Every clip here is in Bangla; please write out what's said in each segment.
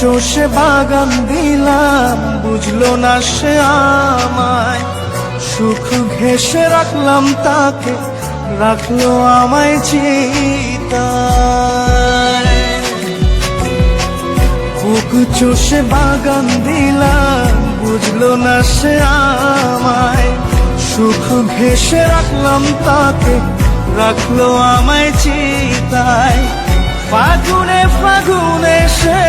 চষে বাগান দিলাম, বুঝলো না সে আমায়। সুখ ঘেসে রাখলাম তাকে, রাখল আমায় চিতায়। বুক চষে বাগান দিলাম, বুঝলো না সে আমায়। সুখ ঘেসে রাখলাম তাকে, রাখল আমায় চিতায়। ফাগুনে ফাগুনে সে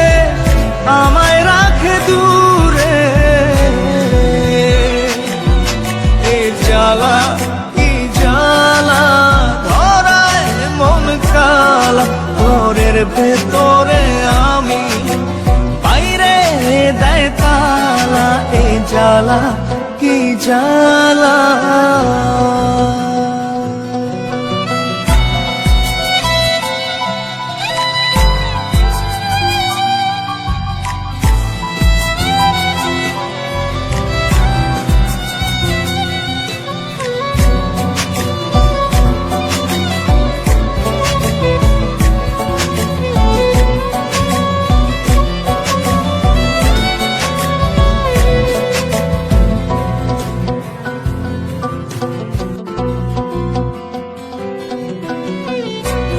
আমায় রাখে দূরে। এ জ্বালা, কি জ্বালা, ধরায় মন কালা। ঘরের ভেতরে আমি, বাইরে দেয় তালা। এ জ্বালা, কি জ্বালা?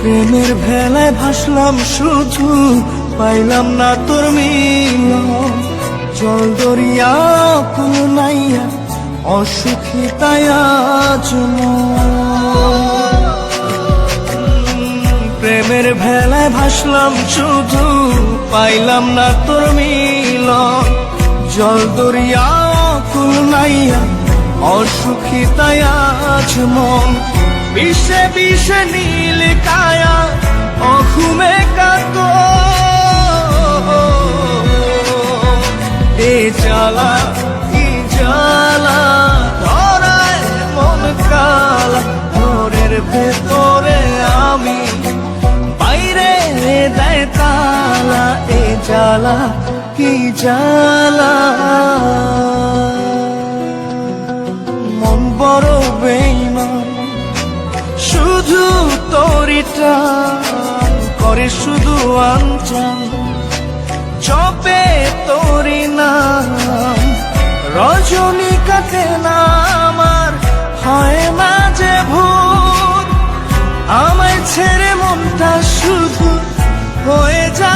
প্রেমের ভেলায় ভাসলাম শুধু, পাইলাম না তোর মিল জল দরিয়া কুল নাইয়া অসুখী আজ প্রেমের ভেলায় ভাসলাম শুধু, পাইলাম না তোর মিল জল দরিয়া কুল নাইয়া অসুখী তাই আজ মন বিষে বিষে নীল কায়া অঘুমে কাত এ জ্বালা, কি জ্বালা, ধরায় মন কালা। ঘরের ভেতরে আমি, বাইরে দেয় তালা। এ জ্বালা, কি জ্বালা। মন বড় বেইমান পরিত্রাণ করে শুধু আঞ্চান তোরি নাম। রজনী কাতে না আমার হয় না যে ভুল আমায় ছেড়ে মনটা শুধু হয়ে যায়